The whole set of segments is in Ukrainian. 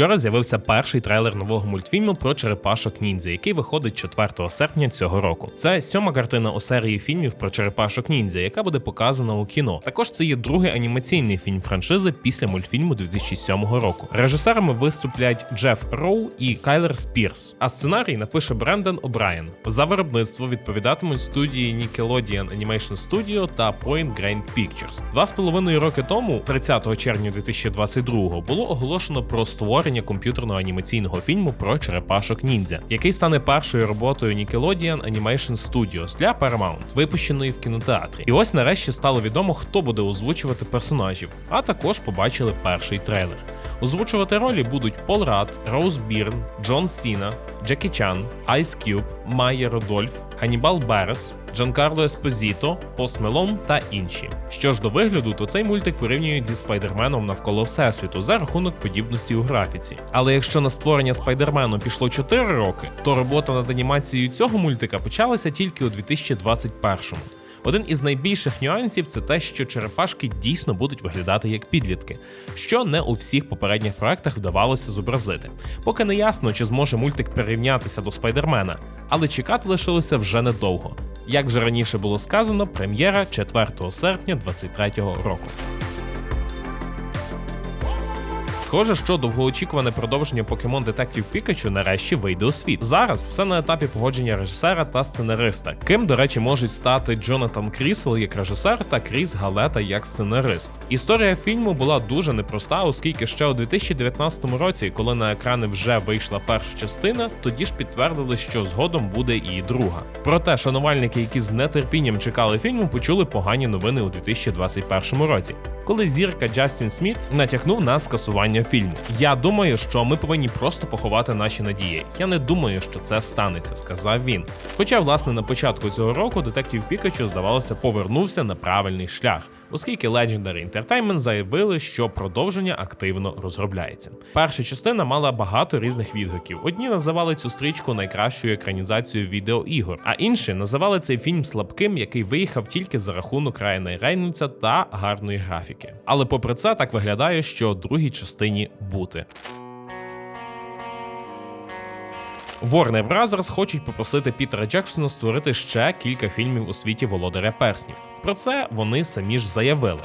Вчора з'явився перший трейлер нового мультфільму про черепашок ніндзя, який виходить 4 серпня цього року. Це сьома картина у серії фільмів про черепашок ніндзя, яка буде показана у кіно. Також це є другий анімаційний фільм франшизи після мультфільму 2007 року. Режисерами виступлять Джеф Роу і Кайлер Спірс. А сценарій напише Брендон О'Брайен. За виробництво відповідатимуть студії Nickelodeon Animation Studio та Point Grain Pictures. Два з половиною роки тому, 30 червня 2022, було оголошено про створення комп'ютерного анімаційного фільму про черепашок ніндзя, який стане першою роботою Nickelodeon Animation Studios для Paramount, випущеної в кінотеатрі. І ось нарешті стало відомо, хто буде озвучувати персонажів, а також побачили перший трейлер. Озвучувати ролі будуть Пол Рад, Роуз Бірн, Джон Сіна, Джекі Чан, Айс Кюб, Майя Родольф, Ганібал Берес, Джанкарло Еспозіто, Пост Мелон та інші. Що ж до вигляду, то цей мультик порівнюють зі спайдерменом навколо всесвіту за рахунок подібності у графіці. Але якщо на створення спайдермену пішло 4 роки, то робота над анімацією цього мультика почалася тільки у 2021-му. Один із найбільших нюансів це те, що черепашки дійсно будуть виглядати як підлітки, що не у всіх попередніх проектах вдавалося зобразити. Поки не ясно, чи зможе мультик прирівнятися до спайдермена, але чекати лишилося вже недовго. Як вже раніше було сказано, прем'єра 4 серпня 2023 року. Схоже, що довгоочікуване продовження Pokemon Detective Pikachu нарешті вийде у світ. Зараз все на етапі погодження режисера та сценариста, ким, до речі, можуть стати Джонатан Крісел як режисер та Кріс Галета як сценарист. Історія фільму була дуже непроста, оскільки ще у 2019 році, коли на екрани вже вийшла перша частина, тоді ж підтвердили, що згодом буде і друга. Проте шанувальники, які з нетерпінням чекали фільму, почули погані новини у 2021 році, коли зірка Джастін Сміт натякнув на скасування фільму. Я думаю, що ми повинні просто поховати наші надії. Я не думаю, що це станеться, сказав він. Хоча, власне, на початку цього року детектив Пікачу, здавалося, повернувся на правильний шлях, оскільки Legendary Entertainment заявили, що продовження активно розробляється. Перша частина мала багато різних відгуків. Одні називали цю стрічку найкращою екранізацією відеоігор, а інші називали цей фільм слабким, який виїхав тільки за рахунок Райана Рейнольдса та гарної графіки. Але попри це так виглядає, що другій частині бути. Warner Bros. хочуть попросити Пітера Джексона створити ще кілька фільмів у світі володаря перснів. Про це вони самі ж заявили.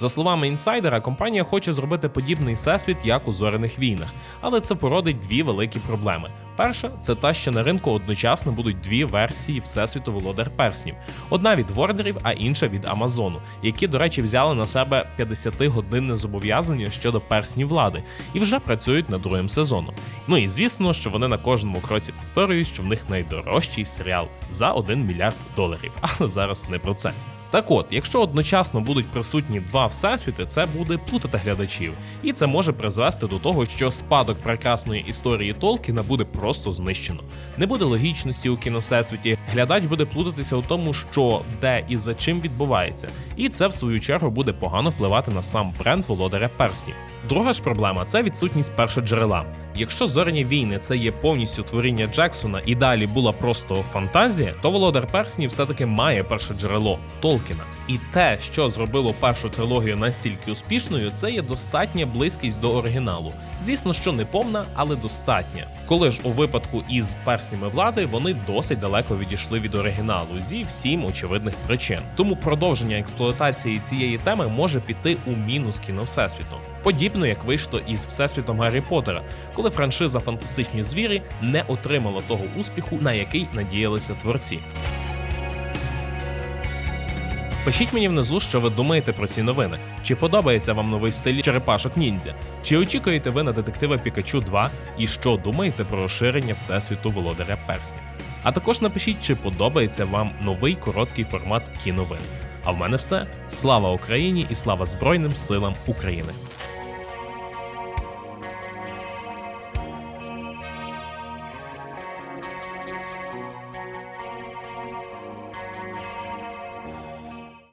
За словами інсайдера, компанія хоче зробити подібний всесвіт, як у зоряних війнах, але це породить дві великі проблеми. Перша це та, що на ринку одночасно будуть дві версії Всесвіту Володар Перснів: одна від Ворнерів, а інша від Амазону, які, до речі, взяли на себе 50-годинне зобов'язання щодо перснів влади і вже працюють над другим сезоном. Ну і звісно, що вони на кожному кроці повторюють, що в них найдорожчий серіал за 1 мільярд доларів. Але зараз не про це. Так от, якщо одночасно будуть присутні два всесвіти, це буде плутати глядачів, і це може призвести до того, що спадок прекрасної історії Толкіна буде просто знищено. Не буде логічності у кіновсесвіті, глядач буде плутатися у тому, що де і за чим відбувається, і це в свою чергу буде погано впливати на сам бренд володаря перснів. Друга ж проблема це відсутність першоджерела. Якщо зоряні війни це є повністю творіння Джексона і далі була просто фантазія, то володар перснів все-таки має перше джерело Толкіна. І те, що зробило першу трилогію настільки успішною, це є достатня близькість до оригіналу. Звісно, що не повна, але достатня. Коли ж у випадку із перснями влади вони досить далеко відійшли від оригіналу зі всім очевидних причин. Тому продовження експлуатації цієї теми може піти у мінус кіно всесвіту. Подібно як вийшло із всесвітом Гаррі Поттера, коли франшиза Фантастичні звірі не отримала того успіху, на який надіялися творці. Пишіть мені внизу, що ви думаєте про ці новини. Чи подобається вам новий стиль черепашок ніндзя? Чи очікуєте ви на детектива Пікачу 2 і що думаєте про розширення всесвіту володаря перснів? А також напишіть, чи подобається вам новий короткий формат кіновин. А в мене все. Слава Україні і слава Збройним силам України!